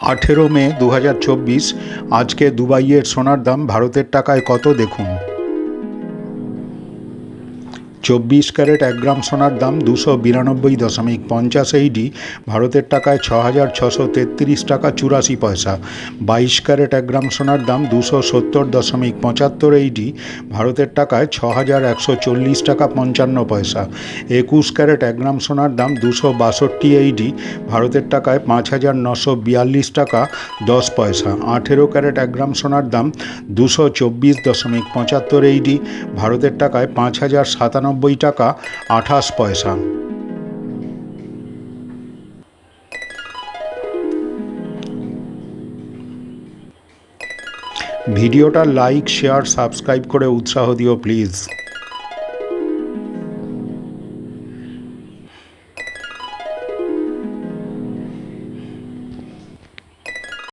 আঠেরো মে দু হাজার চব্বিশ আজকে দুবাইয়ের সোনার দাম ভারতের টাকায় কত দেখুন? চব্বিশ ক্যারেট এক গ্রাম সোনার দাম দুশো বিরানব্বই দশমিক পঞ্চাশ এইডি ভারতের টাকায় ছ হাজার ছশো তেত্রিশ টাকা চুরাশি পয়সা। বাইশ ক্যারেট এক গ্রাম সোনার দাম দুশো সত্তর দশমিক পঁচাত্তর এইডি ভারতের টাকায় ছ হাজার একশো চল্লিশ টাকা পঞ্চান্ন পয়সা। একুশ ক্যারেট এক গ্রাম সোনার দাম দুশো বাষট্টি এইডি ভারতের টাকায় পাঁচ হাজার নশো বিয়াল্লিশ টাকা দশ পয়সা। আঠেরো ক্যারেট এক গ্রাম সোনার দাম দুশো চব্বিশ দশমিক পঁচাত্তর এইডি ভারতের টাকায় পাঁচ হাজার সাতানব্বই টাকা আঠাশ পয়সা। ভিডিওটা লাইক শেয়ার সাবস্ক্রাইব করে উৎসাহ দিও প্লিজ।